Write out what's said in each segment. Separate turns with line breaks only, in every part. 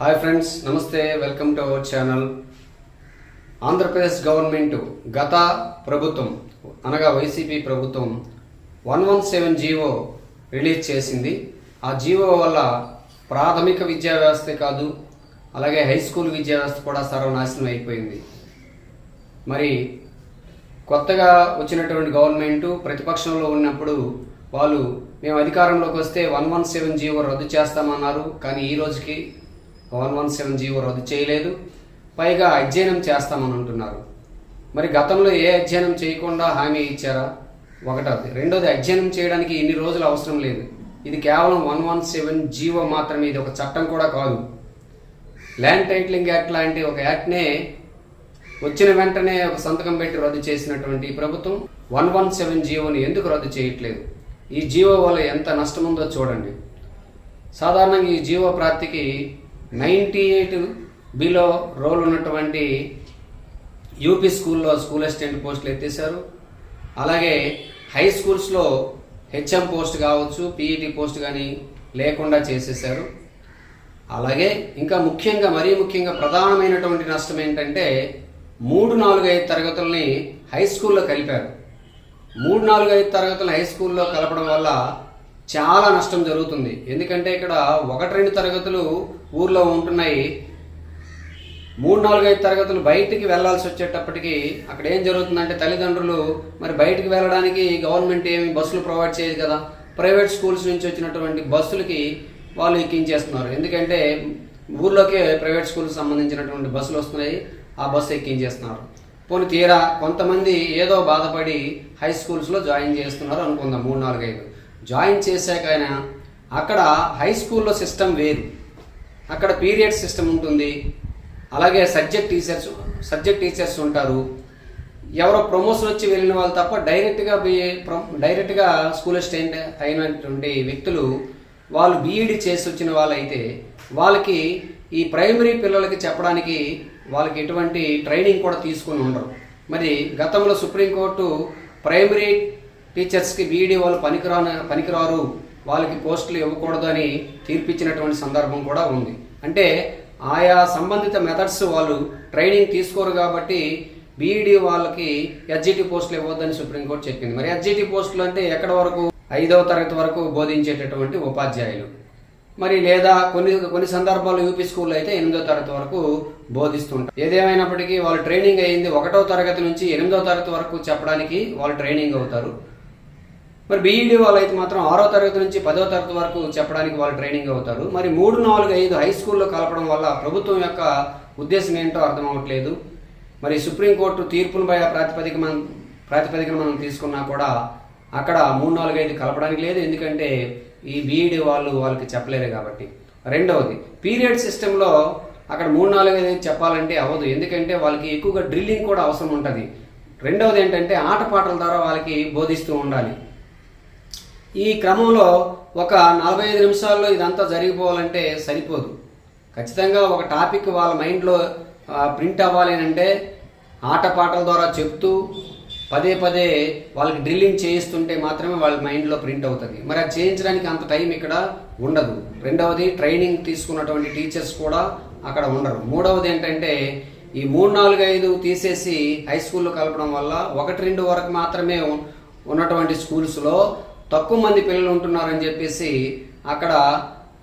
Hi friends నమస్తే welcome to our channel Andhra Pradesh government గత ప్రభుత్వం అనగా వైసీపీ ప్రభుత్వం one one seven GO release చేసింది. ఆ జీవో వల్ల ప్రాథమిక విద్యా వ్యవస్థే కాదు అలాగే హై స్కూల్ విద్యా వ్యవస్థ కూడా సర్వనాశనం అయిపోయింది. మరి కొత్తగా వచ్చినటువంటి గవర్నమెంట్ ప్రతిపక్షంలో ఉన్నప్పుడు వాళ్ళు మేము అధికారంలోకి వస్తే వన్ వన్ సెవెన్ జీవో రద్దు చేస్తామన్నారు. కానీ ఈ రోజుకి వన్ వన్ సెవెన్ జీవో రద్దు చేయలేదు. పైగా అధ్యయనం చేస్తామని అంటున్నారు. మరి గతంలో ఏ అధ్యయనం చేయకుండా హామీ ఇచ్చారా? ఒకటది రెండోది అధ్యయనం చేయడానికి ఎన్ని రోజులు అవసరం లేదు. ఇది కేవలం వన్ వన్ సెవెన్ జీవో మాత్రమే. ఇది ఒక చట్టం కూడా కాదు. ల్యాండ్ టైటిలింగ్ యాక్ట్ లాంటి ఒక యాక్ట్నే వచ్చిన వెంటనే ఒక సంతకం పెట్టి రద్దు చేసినటువంటి ప్రభుత్వం వన్ వన్ సెవెన్ జీవోని ఎందుకు రద్దు చేయట్లేదు? ఈ జీవో వల్ల ఎంత నష్టం ఉందో చూడండి. సాధారణంగా ఈ జీవో ప్రాప్తికి నైంటీ ఎయిట్ బిలో రోల్ ఉన్నటువంటి యూపీ స్కూల్లో స్కూల్ అసిస్టెంట్ పోస్టులు ఎత్తేసారు అలాగే హై స్కూల్స్లో హెచ్ఎం పోస్ట్ కావచ్చు పీఈటీ పోస్ట్ కానీ లేకుండా చేసేసారు అలాగే ఇంకా ముఖ్యంగా మరీ ముఖ్యంగా ప్రధానమైనటువంటి నష్టం ఏంటంటే మూడు నాలుగు ఐదు తరగతుల్ని హై స్కూల్లో కలిపారు. మూడు నాలుగు ఐదు తరగతులు హై స్కూల్లో కలపడం వల్ల చాలా నష్టం జరుగుతుంది. ఎందుకంటే ఇక్కడ ఒకటి రెండు తరగతులు ఊర్లో ఉంటున్నాయి. మూడు నాలుగైదు తరగతులు బయటికి వెళ్ళాల్సి వచ్చేటప్పటికి అక్కడ ఏం జరుగుతుందంటే తల్లిదండ్రులు మరి బయటికి వెళ్ళడానికి గవర్నమెంట్ ఏమి బస్సులు ప్రొవైడ్ చేయదు కదా. ప్రైవేట్ స్కూల్స్ నుంచి వచ్చినటువంటి బస్సులకి వాళ్ళు ఎక్కించేస్తున్నారు. ఎందుకంటే ఊర్లోకే ప్రైవేట్ స్కూల్కి సంబంధించినటువంటి బస్సులు వస్తున్నాయి. ఆ బస్సు ఎక్కించేస్తున్నారు. పోనీ తీరా కొంతమంది ఏదో బాధపడి హై స్కూల్స్లో జాయిన్ చేస్తున్నారు అనుకుందాం మూడు నాలుగు ఐదు జాయిన్ చేశాకైనా అక్కడ హై స్కూల్లో సిస్టమ్ వేరు. అక్కడ పీరియడ్ సిస్టమ్ ఉంటుంది. అలాగే సబ్జెక్ట్ టీచర్స్ సబ్జెక్ట్ టీచర్స్ ఉంటారు. ఎవరో ప్రమోషన్ వచ్చి వెళ్ళిన వాళ్ళు తప్ప డైరెక్ట్గా బిఏ డైరెక్ట్గా స్కూల్ అసిస్టెంట్ అయినటువంటి వ్యక్తులు వాళ్ళు బీఈడి చేసి వచ్చిన వాళ్ళైతే వాళ్ళకి ఈ ప్రైమరీ పిల్లలకి చెప్పడానికి వాళ్ళకి ఎటువంటి ట్రైనింగ్ కూడా తీసుకొని ఉండరు. మరి గతంలో సుప్రీంకోర్టు ప్రైమరీ టీచర్స్కి బీఈడి వాళ్ళు పనికిరాని పనికిరారు వాళ్ళకి పోస్టులు ఇవ్వకూడదు అని తీర్పిచ్చినటువంటి సందర్భం కూడా ఉంది. అంటే ఆయా సంబంధిత మెథడ్స్ వాళ్ళు ట్రైనింగ్ తీసుకోరు కాబట్టి బీఈడి వాళ్ళకి ఎస్జిటి పోస్టులు ఇవ్వద్దని సుప్రీంకోర్టు చెప్పింది. మరి ఎస్జిటి పోస్టులు అంటే ఎక్కడ వరకు? ఐదవ తరగతి వరకు బోధించేటటువంటి ఉపాధ్యాయులు. మరి లేదా కొన్ని కొన్ని సందర్భాల్లో యూపీ స్కూల్లో అయితే ఎనిమిదో తరగతి వరకు బోధిస్తుంటారు. ఏదేమైనప్పటికీ వాళ్ళు ట్రైనింగ్ అయింది ఒకటో తరగతి నుంచి ఎనిమిదో తరగతి వరకు చెప్పడానికి వాళ్ళు ట్రైనింగ్ అవుతారు. మరి బీఈడీ వాళ్ళు అయితే మాత్రం ఆరో తరగతి నుంచి పదో తరగతి వరకు చెప్పడానికి వాళ్ళు ట్రైనింగ్ అవుతారు. మరి మూడు నాలుగు ఐదు హై స్కూల్లో కలపడం వల్ల ప్రభుత్వం యొక్క ఉద్దేశం ఏంటో అర్థం అవ్వట్లేదు. మరి సుప్రీంకోర్టు తీర్పులపై ప్రాతిపదిక మనం ప్రాతిపదికన మనం తీసుకున్నా కూడా అక్కడ మూడు నాలుగు ఐదు కలపడానికి లేదు. ఎందుకంటే ఈ బీఈడీ వాళ్ళు వాళ్ళకి చెప్పలేరు కాబట్టి. రెండవది పీరియడ్ సిస్టంలో అక్కడ మూడు నాలుగు ఐదు చెప్పాలంటే అవ్వదు. ఎందుకంటే వాళ్ళకి ఎక్కువగా డ్రిల్లింగ్ కూడా అవసరం ఉంటుంది. రెండవది ఏంటంటే ఆటపాటల ద్వారా వాళ్ళకి బోధిస్తూ ఉండాలి. ఈ క్రమంలో ఒక నలభై ఐదు నిమిషాల్లో ఇదంతా జరిగిపోవాలంటే సరిపోదు. ఖచ్చితంగా ఒక టాపిక్ వాళ్ళ మైండ్లో ప్రింట్ అవ్వాలి అని అంటే ఆటపాటల ద్వారా చెప్తూ పదే పదే వాళ్ళకి డ్రిల్లింగ్ చేయిస్తుంటే మాత్రమే వాళ్ళ మైండ్లో ప్రింట్ అవుతుంది. మరి అది చేయించడానికి అంత టైం ఇక్కడ ఉండదు. రెండవది ట్రైనింగ్ తీసుకున్నటువంటి టీచర్స్ కూడా అక్కడ ఉండరు. మూడవది ఏంటంటే ఈ మూడు నాలుగు ఐదు తీసేసి హై స్కూల్లో కలపడం వల్ల ఒకటి రెండు వరకు మాత్రమే ఉన్నటువంటి స్కూల్స్లో తక్కువ మంది పిల్లలు ఉంటున్నారని చెప్పేసి అక్కడ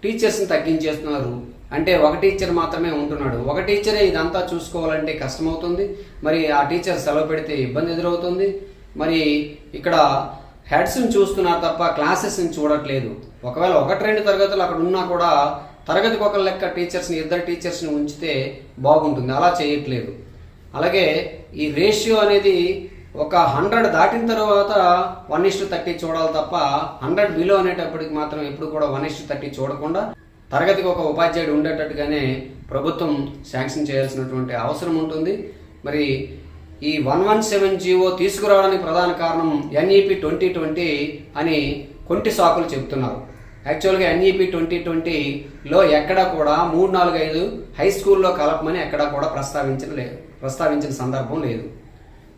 టీచర్స్ని తగ్గించేస్తున్నారు. అంటే ఒక టీచర్ మాత్రమే ఉంటున్నాడు. ఒక టీచరే ఇదంతా చూసుకోవాలంటే కష్టమవుతుంది. మరి ఆ టీచర్ సెలవు పెడితే ఇబ్బంది ఎదురవుతుంది. మరి ఇక్కడ హెడ్స్ని చూస్తున్నారు తప్ప క్లాసెస్ని చూడట్లేదు. ఒకవేళ ఒకటి రెండు తరగతులు అక్కడ ఉన్నా కూడా తరగతికి ఒక లెక్క టీచర్స్ని ఇద్దరు టీచర్స్ని ఉంచితే బాగుంటుంది. అలా చేయట్లేదు. అలాగే ఈ రేషియో అనేది ఒక హండ్రెడ్ దాటిన తర్వాత వన్ ఇస్టు థర్టీ చూడాలి తప్ప హండ్రెడ్ బిలో అనేటప్పటికి మాత్రం ఎప్పుడు కూడా వన్ ఇస్టు థర్టీ చూడకుండా తరగతికి ఒక ఉపాధ్యాయుడు ఉండేటట్టుగానే ప్రభుత్వం శాంక్షన్ చేయాల్సినటువంటి అవసరం ఉంటుంది. మరి ఈ వన్ వన్ సెవెన్ జీవో తీసుకురావడానికి ప్రధాన కారణం ఎన్ఈపి ట్వంటీ ట్వంటీ అని కొంటి సాకులు చెప్తున్నారు యాక్చువల్గా ఎన్ఈపి ట్వంటీ ట్వంటీలో ఎక్కడా కూడా మూడు నాలుగు ఐదు హై స్కూల్లో కలపమని ఎక్కడా కూడా ప్రస్తావించిన లేదు ప్రస్తావించిన సందర్భం లేదు.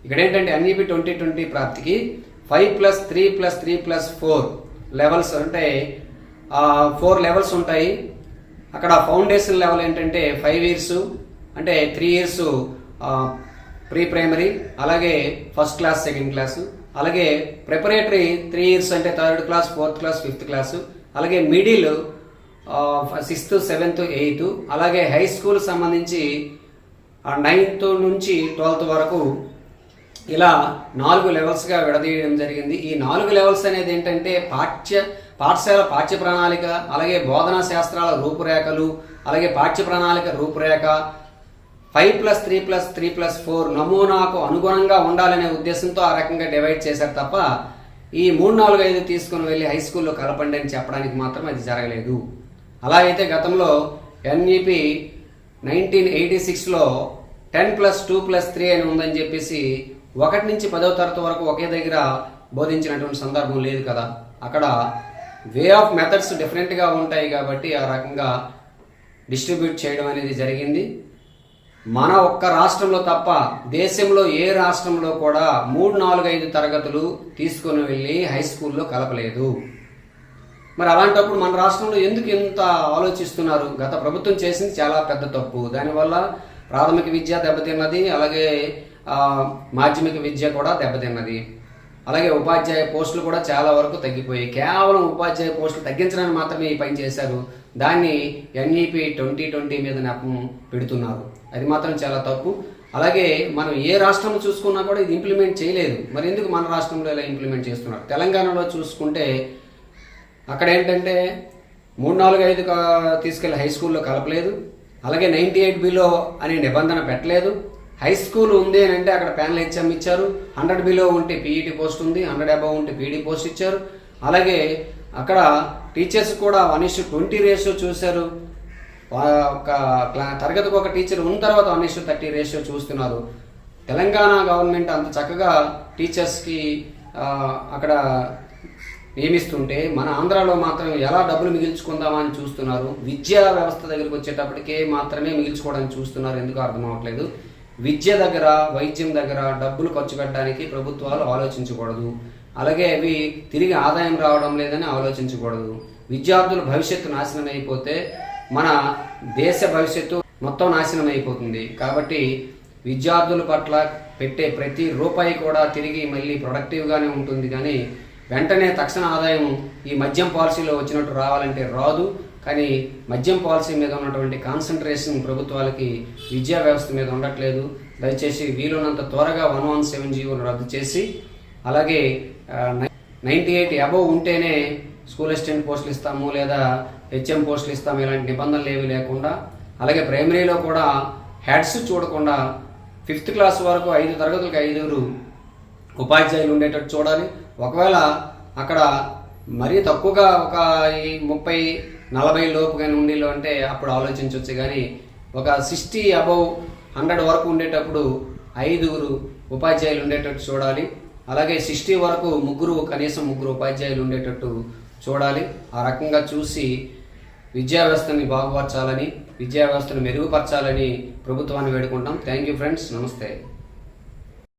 ఇక్కడ ఏంటంటే NEP twenty twenty ప్రాప్తికి five plus three plus three plus four levels అంటే ఫోర్ లెవెల్స్ ఉంటాయి. అక్కడ ఫౌండేషన్ లెవెల్ ఏంటంటే ఫైవ్ ఇయర్స్ అంటే త్రీ ఇయర్స్ ప్రీ ప్రైమరీ అలాగే ఫస్ట్ క్లాస్ సెకండ్ క్లాసు అలాగే ప్రిపరేటరీ త్రీ ఇయర్స్ అంటే third class fourth class fifth class అలాగే middle sixth seventh eighth అలాగే హై స్కూల్ సంబంధించి నైన్త్ నుంచి ట్వెల్త్ వరకు ఇలా నాలుగు లెవెల్స్గా విడదీయడం జరిగింది. ఈ నాలుగు లెవెల్స్ అనేది ఏంటంటే పాఠ్య పాఠశాల పాఠ్య ప్రణాళిక అలాగే బోధనా శాస్త్రాల రూపురేఖలు అలాగే పాఠ్య ప్రణాళిక రూపురేఖ five plus three plus three plus four నమూనాకు అనుగుణంగా ఉండాలనే ఉద్దేశంతో ఆ రకంగా డివైడ్ చేశారు తప్ప ఈ మూడు నాలుగు ఐదు తీసుకుని వెళ్ళి హై స్కూల్లో కలపండి అని చెప్పడానికి మాత్రం అది జరగలేదు. అలా అయితే గతంలో ఎన్ఈపి నైన్టీన్ ఎయిటీ సిక్స్లో ten plus two plus three అని ఉందని చెప్పేసి ఒకటి నుంచి పదవ తరగతి వరకు ఒకే దగ్గర బోధించినటువంటి సందర్భం లేదు కదా. అక్కడ వే ఆఫ్ మెథడ్స్ డిఫరెంట్గా ఉంటాయి కాబట్టి ఆ రకంగా డిస్ట్రిబ్యూట్ చేయడం అనేది జరిగింది. మన ఒక్క రాష్ట్రంలో తప్ప దేశంలో ఏ రాష్ట్రంలో కూడా మూడు నాలుగు ఐదు తరగతులు తీసుకొని వెళ్ళి హై స్కూల్లో కలపలేదు. మరి అలాంటప్పుడు మన రాష్ట్రంలో ఎందుకు ఇంత ఆలోచిస్తున్నారు? గత ప్రభుత్వం చేసింది చాలా పెద్ద తప్పు. దానివల్ల ప్రాథమిక విద్య దెబ్బతిన్నది అలాగే మాధ్యమిక విద్య కూడా దెబ్బతిన్నది. అలాగే ఉపాధ్యాయ పోస్టులు కూడా చాలా వరకు తగ్గిపోయాయి. కేవలం ఉపాధ్యాయ పోస్టులు తగ్గించడానికి మాత్రమే ఈ పని చేశారు. దాన్ని ఎన్ఈపి ట్వంటీ ట్వంటీ మీద నెపం పెడుతున్నారు. అది మాత్రం చాలా తప్పు. అలాగే మనం ఏ రాష్ట్రం చూసుకున్నా కూడా ఇది ఇంప్లిమెంట్ చేయలేదు. మరి ఎందుకు మన రాష్ట్రంలో ఇలా ఇంప్లిమెంట్ చేస్తున్నారు? తెలంగాణలో చూసుకుంటే అక్కడ ఏంటంటే మూడు నాలుగు ఐదు తీసుకెళ్ళి తీసుకెళ్ళి హై స్కూల్లో కలపలేదు. అలాగే నైంటీ ఎయిట్ బిలో అనే నిబంధన పెట్టలేదు. హై స్కూల్ ఉంది అని అంటే అక్కడ ప్యానల్ హెచ్ఎం ఇచ్చారు. హండ్రెడ్ బిలో ఉంటే పీఈటీ పోస్ట్ ఉంది హండ్రెడ్ అబవ్ ఉంటే పీడీ పోస్ట్ ఇచ్చారు. అలాగే అక్కడ టీచర్స్ కూడా వన్ ఇష్యూ ట్వంటీ రేషియో చూశారు. ఒక తరగతికి ఒక టీచర్ ఉన్న తర్వాత వన్ ఇష్యూ థర్టీ రేషియో చూస్తున్నారు. తెలంగాణ గవర్నమెంట్ అంత చక్కగా టీచర్స్కి అక్కడ నియమిస్తుంటే మన ఆంధ్రాలో మాత్రం ఎలా డబ్బులు మిగిల్చుకుందామా అని చూస్తున్నారు. విద్యా వ్యవస్థ దగ్గరికి వచ్చేటప్పటికే మాత్రమే మిగిల్చుకోవడానికి చూస్తున్నారు. ఎందుకు అర్థం అవ్వట్లేదు? విద్య దగ్గర వైద్యం దగ్గర డబ్బులు ఖర్చు పెట్టడానికి ప్రభుత్వాలు ఆలోచించకూడదు. అలాగే అవి తిరిగి ఆదాయం రావడం లేదని ఆలోచించకూడదు. విద్యార్థుల భవిష్యత్తు నాశనం అయిపోతే మన దేశ భవిష్యత్తు మొత్తం నాశనం అయిపోతుంది. కాబట్టి విద్యార్థుల పట్ల పెట్టే ప్రతి రూపాయి కూడా తిరిగి మళ్ళీ ప్రొడక్టివ్గానే ఉంటుంది. కానీ వెంటనే తక్షణ ఆదాయం ఈ మద్యం పాలసీలో వచ్చినట్టు రావాలంటే రాదు. కానీ మద్యం పాలసీ మీద ఉన్నటువంటి కాన్సన్ట్రేషన్ ప్రభుత్వాలకి విద్యా వ్యవస్థ మీద ఉండట్లేదు. దయచేసి వీలున్నంత త్వరగా వన్ వన్ సెవెన్ జీవోను రద్దు చేసి అలాగే నైంటీ ఎయిట్ అబవ్ ఉంటేనే స్కూల్ అసిస్టెంట్ పోస్టులు ఇస్తాము లేదా హెచ్ఎం పోస్టులు ఇస్తాము ఇలాంటి నిబంధనలు ఏవి లేకుండా అలాగే ప్రైమరీలో కూడా హెడ్స్ చూడకుండా ఫిఫ్త్ క్లాస్ వరకు ఐదు తరగతులకు ఐదుగురు ఉపాధ్యాయులు ఉండేటట్టు చూడాలి. ఒకవేళ అక్కడ మరీ తక్కువగా ఒక ఈ ముప్పై నలభై లోపు కానీ ఉండేలో అంటే అప్పుడు ఆలోచించవచ్చు కానీ ఒక సిక్స్టీ అబవ్ హండ్రెడ్ వరకు ఉండేటప్పుడు ఐదుగురు ఉపాధ్యాయులు ఉండేటట్టు చూడాలి. అలాగే సిక్స్టీ వరకు ముగ్గురు కనీసం ముగ్గురు ఉపాధ్యాయులు ఉండేటట్టు చూడాలి. ఆ రకంగా చూసి విద్యా వ్యవస్థని బాగుపరచాలని విద్యా వ్యవస్థను మెరుగుపరచాలని ప్రభుత్వాన్ని వేడుకుంటాం థ్యాంక్ యూ ఫ్రెండ్స్. నమస్తే.